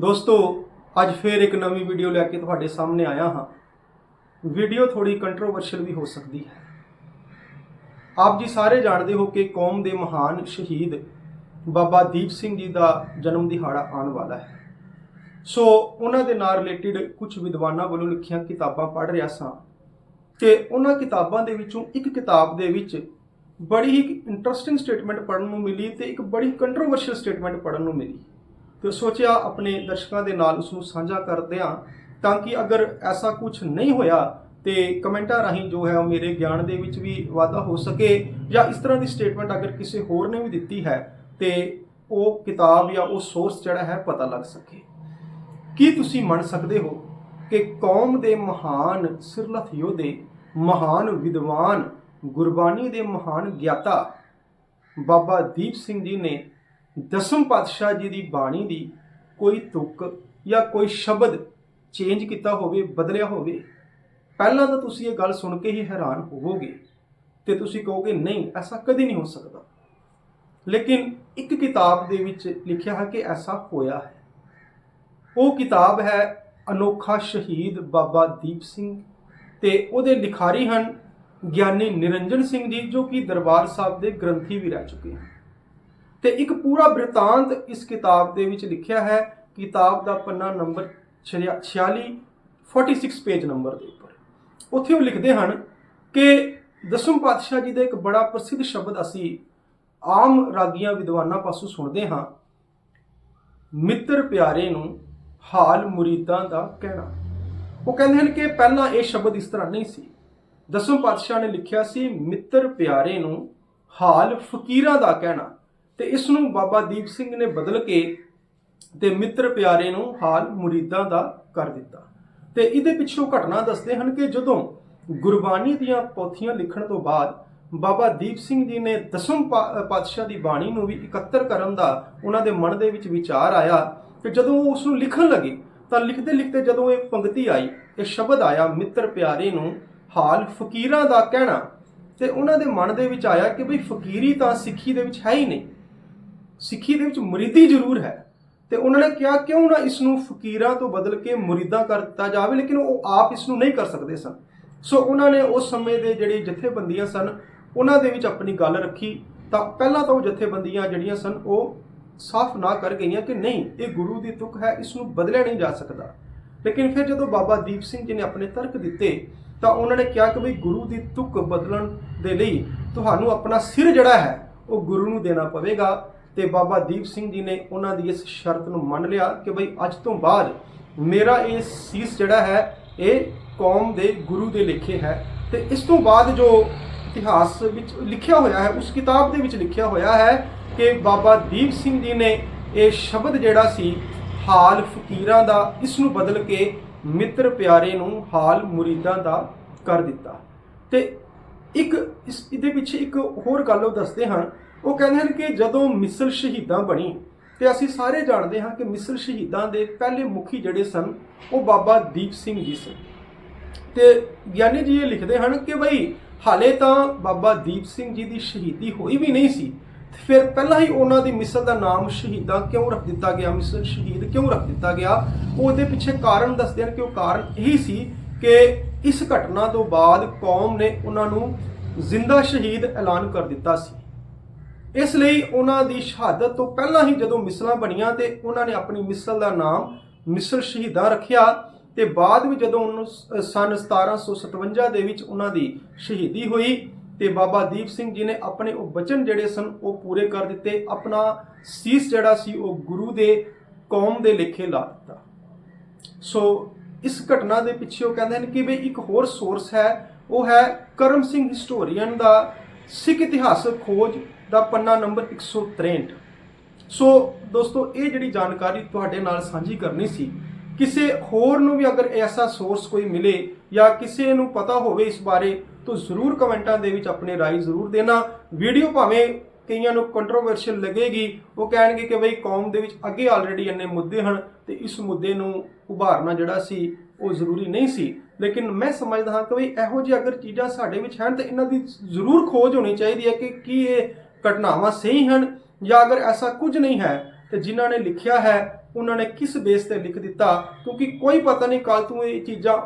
ਦੋਸਤੋ, ਅੱਜ ਫੇਰ ਇੱਕ ਨਵੀਂ ਵੀਡੀਓ ਲੈ ਕੇ ਤੁਹਾਡੇ ਸਾਹਮਣੇ ਆਇਆ ਹਾਂ। ਵੀਡੀਓ ਥੋੜੀ ਕੰਟਰੋਵਰਸ਼ੀਅਲ ਵੀ ਹੋ ਸਕਦੀ ਹੈ। ਆਪ ਜੀ ਸਾਰੇ ਜਾਣਦੇ ਹੋ ਕਿ ਕੌਮ ਦੇ ਮਹਾਨ ਸ਼ਹੀਦ ਬਾਬਾ ਦੀਪ ਸਿੰਘ ਜੀ ਦਾ ਜਨਮ ਦਿਹਾੜਾ ਆਉਣ ਵਾਲਾ ਹੈ। ਸੋ, ਉਹਨਾਂ ਦੇ ਨਾਲ ਰਿਲੇਟਡ ਕੁਝ ਵਿਦਵਾਨਾਂ ਵੱਲੋਂ ਲਿਖੀਆਂ ਕਿਤਾਬਾਂ ਪੜ੍ਹ ਰਿਹਾ ਸਾਂ ਤੇ ਉਹਨਾਂ ਕਿਤਾਬਾਂ ਦੇ ਵਿੱਚੋਂ ਇੱਕ ਕਿਤਾਬ ਦੇ ਵਿੱਚ ਬੜੀ ਹੀ ਇੰਟਰਸਟਿੰਗ ਸਟੇਟਮੈਂਟ ਪੜਨ ਨੂੰ ਮਿਲੀ ਤੇ ਇੱਕ ਬੜੀ ਕੰਟਰੋਵਰਸ਼ੀਅਲ ਸਟੇਟਮੈਂਟ ਪੜਨ ਨੂੰ ਮਿਲੀ। ਤੇ ਸੋਚਿਆ ਆਪਣੇ ਦਰਸ਼ਕਾਂ ਦੇ ਨਾਲ ਉਸ ਨੂੰ ਸਾਂਝਾ ਕਰਦੇ ਹਾਂ ਤਾਂ ਕਿ ਅਗਰ ਐਸਾ ਕੁਝ ਨਹੀਂ ਹੋਇਆ ਤੇ ਕਮੈਂਟਾਂ ਰਾਹੀਂ ਜੋ ਹੈ ਉਹ ਮੇਰੇ ਗਿਆਨ ਦੇ ਵਿੱਚ ਵੀ ਵਾਧਾ ਹੋ ਸਕੇ ਜਾਂ ਇਸ ਤਰ੍ਹਾਂ ਦੀ ਸਟੇਟਮੈਂਟ ਅਗਰ ਕਿਸੇ ਹੋਰ ਨੇ ਵੀ ਦਿੱਤੀ ਹੈ ਤੇ ਉਹ ਕਿਤਾਬ ਜਾਂ ਉਹ ਸੋਰਸ ਜਿਹੜਾ ਹੈ ਪਤਾ ਲੱਗ ਸਕੇ। ਕੀ ਤੁਸੀਂ ਮੰਨ ਸਕਦੇ ਹੋ ਕਿ ਕੌਮ ਦੇ ਮਹਾਨ ਸਿਰਲਥ ਯੋਧੇ, ਮਹਾਨ ਵਿਦਵਾਨ, ਗੁਰਬਾਣੀ ਦੇ ਮਹਾਨ ਗਿਆਤਾ ਬਾਬਾ ਦੀਪ ਸਿੰਘ ਜੀ ਨੇ ਦਸਮ ਪਾਤਸ਼ਾਹ ਜੀ ਦੀ ਬਾਣੀ ਦੀ ਕੋਈ ਤੁਕ ਜਾਂ ਕੋਈ ਸ਼ਬਦ ਚੇਂਜ ਕੀਤਾ ਹੋਵੇ, ਬਦਲਿਆ ਹੋਵੇ, ਪਹਿਲਾਂ ਤਾਂ ਤੁਸੀਂ ਇਹ ਗੱਲ ਸੁਣ ਕੇ ਹੀ ਹੈਰਾਨ ਹੋਵੋਗੇ ਤੇ ਤੁਸੀਂ ਕਹੋਗੇ, ਨਹੀਂ, ਐਸਾ ਕਦੇ ਨਹੀਂ ਹੋ ਸਕਦਾ। ਲੇਕਿਨ ਇੱਕ ਕਿਤਾਬ ਦੇ ਵਿੱਚ ਲਿਖਿਆ ਹੈ ਕਿ ਐਸਾ ਹੋਇਆ ਹੈ। ਉਹ ਕਿਤਾਬ ਹੈ ਅਨੋਖਾ ਸ਼ਹੀਦ ਬਾਬਾ ਦੀਪ ਸਿੰਘ ਤੇ ਉਹਦੇ ਲਿਖਾਰੀ ਹਨ ਗਿਆਨੀ ਨਿਰੰਜਨ ਸਿੰਘ ਜੀ, ਜੋ ਕਿ ਦਰਬਾਰ ਸਾਹਿਬ ਦੇ ਗ੍ਰੰਥੀ ਵੀ ਰਹਿ ਚੁੱਕੇ ਹਨ। ਤੇ ਇੱਕ ਪੂਰਾ ਬ੍ਰਿਤਾਂਤ ਇਸ ਕਿਤਾਬ ਦੇ ਵਿੱਚ ਲਿਖਿਆ ਹੈ। ਕਿਤਾਬ ਦਾ ਪੰਨਾ ਨੰਬਰ 46 46 ਪੇਜ ਨੰਬਰ ਦੇ ਉੱਪਰ। ਉੱਥੇ ਉਹ ਲਿਖਦੇ ਹਨ ਕਿ ਦਸਮ ਪਾਤਸ਼ਾਹ ਜੀ ਦਾ ਇੱਕ ਬੜਾ ਪ੍ਰਸਿੱਧ ਸ਼ਬਦ ਅਸੀਂ ਆਮ ਰਾਗੀਆਂ ਵਿਦਵਾਨਾਂ ਪਾਸੋਂ ਸੁਣਦੇ ਹਾਂ। ਮਿੱਤਰ ਪਿਆਰੇ ਨੂੰ ਹਾਲ ਮੁਰੀਦਾਂ ਦਾ ਕਹਿਣਾ। ਉਹ ਕਹਿੰਦੇ ਹਨ ਕਿ ਪਹਿਲਾਂ ਇਹ ਸ਼ਬਦ ਇਸ ਤਰ੍ਹਾਂ ਨਹੀਂ ਸੀ। ਦਸਮ ਪਾਤਸ਼ਾਹ ਨੇ ਲਿਖਿਆ ਸੀ, ਮਿੱਤਰ ਪਿਆਰੇ ਨੂੰ ਹਾਲ ਫਕੀਰਾਂ ਦਾ ਕਹਿਣਾ। ਤੇ ਇਸ ਨੂੰ ਬਾਬਾ ਦੀਪ ਸਿੰਘ ਨੇ ਬਦਲ ਕੇ ਤੇ ਮਿੱਤਰ ਪਿਆਰੇ ਨੂੰ ਹਾਲ ਮੁਰੀਦਾਂ ਦਾ ਕਰ ਦਿੱਤਾ। ਤੇ ਇਹਦੇ ਪਿੱਛੋਂ ਘਟਨਾ ਦੱਸਦੇ ਹਨ ਕਿ ਜਦੋਂ ਗੁਰਬਾਣੀ ਦੀਆਂ ਪੋਥੀਆਂ ਲਿਖਣ ਤੋਂ ਬਾਅਦ ਬਾਬਾ ਦੀਪ ਸਿੰਘ ਜੀ ਨੇ ਦਸਮ ਪਾ- ਪਾਤਸ਼ਾਹ ਦੀ ਬਾਣੀ ਨੂੰ ਵੀ ਇਕੱਤਰ ਕਰਨ ਦਾ ਉਹਨਾਂ ਦੇ ਮਨ ਦੇ ਵਿੱਚ ਵਿਚਾਰ ਆਇਆ ਕਿ ਜਦੋਂ ਉਹ ਉਸ ਨੂੰ ਲਿਖਣ ਲੱਗੇ ਤਾਂ ਲਿਖਦੇ ਲਿਖਦੇ ਜਦੋਂ ਇਹ ਪੰਕਤੀ ਆਈ, ਇਹ ਸ਼ਬਦ ਆਇਆ ਮਿੱਤਰ ਪਿਆਰੇ ਨੂੰ ਹਾਲ ਫਕੀਰਾਂ ਦਾ ਕਹਿਣਾ ਤੇ ਉਹਨਾਂ ਦੇ ਮਨ ਦੇ ਵਿੱਚ ਆਇਆ ਕਿ ਬਈ ਫਕੀਰੀ ਤਾਂ ਸਿੱਖੀ ਦੇ ਵਿੱਚ ਹੈ ਹੀ ਨਹੀਂ। ਸਿੱਖੀ ਦੇ ਵਿੱਚ ਮੁਰੀਦੀ ਜ਼ਰੂਰ ਹੈ। ਤੇ ਉਹਨਾਂ ਨੇ ਕਿਹਾ, ਕਿਉਂ ਨਾ ਇਸ ਨੂੰ ਫਕੀਰਾਂ ਤੋਂ ਬਦਲ ਕੇ ਮੁਰੀਦਾਂ ਕਰ ਦਿੱਤਾ ਜਾਵੇ, ਲੇਕਿਨ ਉਹ ਆਪ ਇਸ ਨੂੰ ਨਹੀਂ ਕਰ ਸਕਦੇ ਸਨ। ਸੋ ਉਹਨਾਂ ਨੇ ਉਸ ਸਮੇਂ ਦੇ ਜਿਹੜੇ ਜਥੇਬੰਦੀਆਂ ਸਨ, ਉਹਨਾਂ ਦੇ ਵਿੱਚ ਆਪਣੀ ਗੱਲ ਰੱਖੀ। ਤਾਂ ਪਹਿਲਾਂ ਤਾਂ ਉਹ ਜਥੇਬੰਦੀਆਂ ਜਿਹੜੀਆਂ ਸਨ, ਉਹ ਸਾਫ਼ ਨਾ ਕਰ ਗਈਆਂ ਕਿ ਨਹੀਂ, ਇਹ ਗੁਰੂ ਦੀ ਤੁਕ ਹੈ ਇਸ ਨੂੰ ਬਦਲਿਆ ਨਹੀਂ ਜਾ ਸਕਦਾ। ਲੇਕਿਨ ਫਿਰ ਜਦੋਂ ਬਾਬਾ ਦੀਪ ਸਿੰਘ ਜੀ ਨੇ ਆਪਣੇ ਤਰਕ ਦਿੱਤੇ, ਤਾਂ ਉਹਨਾਂ ਨੇ ਕਿਹਾ ਕਿ ਵੀ ਗੁਰੂ ਦੀ ਤੁਕ ਬਦਲਣ ਦੇ ਲਈ ਤੁਹਾਨੂੰ ਆਪਣਾ ਸਿਰ ਜਿਹੜਾ ਹੈ, ਉਹ ਗੁਰੂ ਨੂੰ ਦੇਣਾ ਪਵੇਗਾ। ਤੇ ਬਾਬਾ ਦੀਪ ਸਿੰਘ ਜੀ ਨੇ ਉਹਨਾਂ ਦੀ ਇਸ ਸ਼ਰਤ ਨੂੰ ਮੰਨ ਲਿਆ ਕਿ ਬਈ ਅੱਜ ਤੋਂ ਬਾਅਦ ਮੇਰਾ ਇਹ ਸੀਸ ਜਿਹੜਾ ਹੈ, ਇਹ ਕੌਮ ਦੇ ਗੁਰੂ ਦੇ ਲਿਖੇ ਹੈ। ਤੇ ਇਸ ਤੋਂ ਬਾਅਦ ਜੋ ਇਤਿਹਾਸ ਵਿੱਚ ਲਿਖਿਆ ਹੋਇਆ ਹੈ, ਉਸ ਕਿਤਾਬ ਦੇ ਵਿੱਚ ਲਿਖਿਆ ਹੋਇਆ ਹੈ ਕਿ ਬਾਬਾ ਦੀਪ ਸਿੰਘ ਜੀ ਨੇ ਇਹ ਸ਼ਬਦ ਜਿਹੜਾ ਸੀ, ਹਾਲ ਫਕੀਰਾਂ ਦਾ, ਇਸ ਨੂੰ ਬਦਲ ਕੇ ਮਿੱਤਰ ਪਿਆਰੇ ਨੂੰ ਹਾਲ ਮੁਰੀਦਾਂ ਦਾ ਕਰ ਦਿੱਤਾ। ਤੇ ਇੱਕ ਇਸ ਇਹਦੇ ਪਿੱਛੇ ਇੱਕ ਹੋਰ ਗੱਲ ਉਹ ਦੱਸਦੇ ਹਨ ਉਹ ਕਹਿੰਦੇ ਹਨ ਕਿ ਜਦੋਂ ਮਿਸਰ ਸ਼ਹੀਦਾਂ ਬਣੀ ਤੇ ਅਸੀਂ ਸਾਰੇ ਜਾਣਦੇ ਹਾਂ ਕਿ ਮਿਸਰ ਸ਼ਹੀਦਾਂ ਦੇ ਪਹਿਲੇ ਮੁਖੀ ਜਿਹੜੇ ਸਨ, ਉਹ ਬਾਬਾ ਦੀਪ ਸਿੰਘ ਜੀ ਸਨ। ਤੇ ਗਿਆਨੀ ਜੀ ਇਹ ਲਿਖਦੇ ਹਨ ਕਿ ਬਈ ਹਾਲੇ ਤਾਂ ਬਾਬਾ ਦੀਪ ਸਿੰਘ ਜੀ ਦੀ ਸ਼ਹੀਦੀ ਹੋਈ ਵੀ ਨਹੀਂ ਸੀ, ਤੇ ਫਿਰ ਪਹਿਲਾਂ ਹੀ ਉਹਨਾਂ ਦੀ ਮਿਸਲ ਦਾ ਨਾਮ ਸ਼ਹੀਦਾਂ ਕਿਉਂ ਰੱਖ ਦਿੱਤਾ ਗਿਆ, ਮਿਸਲ ਸ਼ਹੀਦ ਕਿਉਂ ਰੱਖ ਦਿੱਤਾ ਗਿਆ? ਉਹਦੇ ਪਿੱਛੇ ਕਾਰਨ ਦੱਸਦੇ ਹਨ ਕਿ ਉਹ ਕਾਰਨ ਇਹੀ ਸੀ ਕਿ ਇਸ ਘਟਨਾ ਤੋਂ ਬਾਅਦ ਕੌਮ ਨੇ ਉਹਨਾਂ ਨੂੰ ਜ਼ਿੰਦਾ ਸ਼ਹੀਦ ਐਲਾਨ ਕਰ ਦਿੱਤਾ ਸੀ। ਇਸ ਲਈ ਉਹਨਾਂ ਦੀ ਸ਼ਹਾਦਤ ਤੋਂ ਪਹਿਲਾਂ ਹੀ ਜਦੋਂ ਮਿਸਲਾਂ ਬਣੀਆਂ ਤੇ ਉਹਨਾਂ ਨੇ ਆਪਣੀ ਮਿਸਲ ਦਾ ਨਾਮ ਮਿਸਲ ਸ਼ਹੀਦਾਂ ਰੱਖਿਆ ਤੇ ਬਾਅਦ ਵਿੱਚ ਜਦੋਂ ਉਹਨੂੰ ਸ- ਸਨ 1757 ਦੇ ਵਿੱਚ ਉਹਨਾਂ ਦੀ ਸ਼ਹੀਦੀ ਹੋਈ ਤੇ ਬਾਬਾ ਦੀਪ ਸਿੰਘ ਜੀ ਨੇ ਆਪਣੇ ਉਹ ਬਚਨ ਜਿਹੜੇ ਸਨ ਉਹ ਪੂਰੇ ਕਰ ਦਿੱਤੇ, ਆਪਣਾ ਸੀਸ ਜਿਹੜਾ ਸੀ ਉਹ ਗੁਰੂ ਦੇ ਕੌਮ ਦੇ ਲੇਖੇ ਲਾ ਦਿੱਤਾ। ਸੋ ਇਸ ਘਟਨਾ ਦੇ ਪਿੱਛੇ ਉਹ ਕਹਿੰਦੇ ਨੇ ਕਿ ਵੀ ਇੱਕ ਹੋਰ ਸੋਰਸ ਹੈ, ਉਹ ਹੈ ਕਰਮ ਸਿੰਘ ਹਿਸਟੋਰੀਅਨ ਦਾ ਸਿੱਖ ਇਤਿਹਾਸਕ ਖੋਜ ਦਾ ਪੰਨਾ ਨੰਬਰ 163 ਸੋ ਦੋਸਤੋ, ਇਹ ਜਿਹੜੀ ਜਾਣਕਾਰੀ ਤੁਹਾਡੇ ਨਾਲ ਸਾਂਝੀ ਕਰਨੀ ਸੀ, ਕਿਸੇ ਹੋਰ ਨੂੰ ਵੀ ਅਗਰ ਐਸਾ ਸੋਰਸ ਕੋਈ ਮਿਲੇ ਜਾਂ ਕਿਸੇ ਨੂੰ ਪਤਾ ਹੋਵੇ ਇਸ ਬਾਰੇ, ਤਾਂ ਜ਼ਰੂਰ ਕਮੈਂਟਾਂ ਦੇ ਵਿੱਚ ਆਪਣੇ ਰਾਏ ਜ਼ਰੂਰ ਦੇਣਾ। ਵੀਡੀਓ ਭਾਵੇਂ ਕਈਆਂ ਨੂੰ ਕੰਟਰੋਵਰਸ਼ੀਅਲ ਲੱਗੇਗੀ, ਉਹ ਕਹਿਣਗੇ ਕਿ ਬਈ ਕੌਮ ਦੇ ਵਿੱਚ ਅੱਗੇ ਆਲਰੇਡੀ ਇੰਨੇ ਮੁੱਦੇ ਹਨ ਤੇ ਇਸ ਮੁੱਦੇ ਨੂੰ ਉਭਾਰਨਾ ਜਿਹੜਾ ਸੀ, ਉਹ ਜ਼ਰੂਰੀ ਨਹੀਂ ਸੀ। ਲੇਕਿਨ ਮੈਂ ਸਮਝਦਾ ਹਾਂ ਕਿ ਬਈ ਇਹੋ ਜਿਹੀ ਅਗਰ ਚੀਜ਼ਾਂ ਸਾਡੇ ਵਿੱਚ ਹਨ, ਤਾਂ ਇਹਨਾਂ ਦੀ ਜ਼ਰੂਰ ਖੋਜ ਹੋਣੀ ਚਾਹੀਦੀ ਹੈ ਕਿ ਕੀ ਇਹ ਘਟਨਾਵਾਂ ਸਹੀ ਹਨ ਜਾਂ ਅਗਰ ਐਸਾ ਕੁਝ ਨਹੀਂ ਹੈ ਤੇ ਜਿਨ੍ਹਾਂ ਨੇ ਲਿਖਿਆ ਹੈ ਉਹਨਾਂ ਨੇ ਕਿਸ ਬੇਸ ਤੇ ਲਿਖ ਦਿੱਤਾ ਕਿਉਂਕਿ ਕੋਈ ਪਤਾ ਨਹੀਂ ਕੱਲ ਤੋਂ ਇਹ ਚੀਜ਼ਾਂ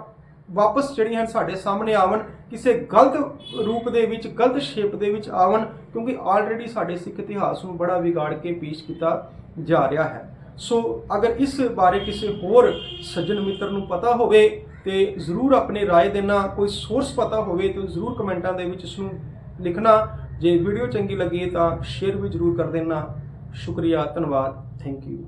ਵਾਪਸ ਜਿਹੜੀਆਂ ਹਨ ਸਾਡੇ ਸਾਹਮਣੇ ਆਵਣ ਕਿਸੇ ਗਲਤ ਰੂਪ ਦੇ ਵਿੱਚ ਗਲਤ ਸ਼ੇਪ ਦੇ ਵਿੱਚ ਆਵਣ ਕਿਉਂਕਿ ਆਲਰੇਡੀ ਸਾਡੇ ਸਿੱਖ ਇਤਿਹਾਸ ਨੂੰ ਬੜਾ ਵਿਗਾੜ ਕੇ ਪੇਸ਼ ਕੀਤਾ ਜਾ ਰਿਹਾ ਹੈ ਸੋ ਅਗਰ ਇਸ ਬਾਰੇ ਕਿਸੇ ਹੋਰ ਸੱਜਣ ਮਿੱਤਰ ਨੂੰ ਪਤਾ ਹੋਵੇ ਤੇ ਜ਼ਰੂਰ ਆਪਣੀ رائے ਦੇਣਾ ਕੋਈ ਸੋਰਸ ਪਤਾ ਹੋਵੇ ਤਾਂ ਜ਼ਰੂਰ ਕਮੈਂਟਾਂ ਦੇ ਵਿੱਚ ਇਸ ਨੂੰ ਲਿਖਣਾ ਜੇ ਵੀਡੀਓ ਚੰਗੀ ਲੱਗੀ ਤਾਂ ਸ਼ੇਅਰ ਵੀ ਜ਼ਰੂਰ ਕਰ ਦੇਣਾ। ਸ਼ੁਕਰੀਆ ਧੰਨਵਾਦ। Thank you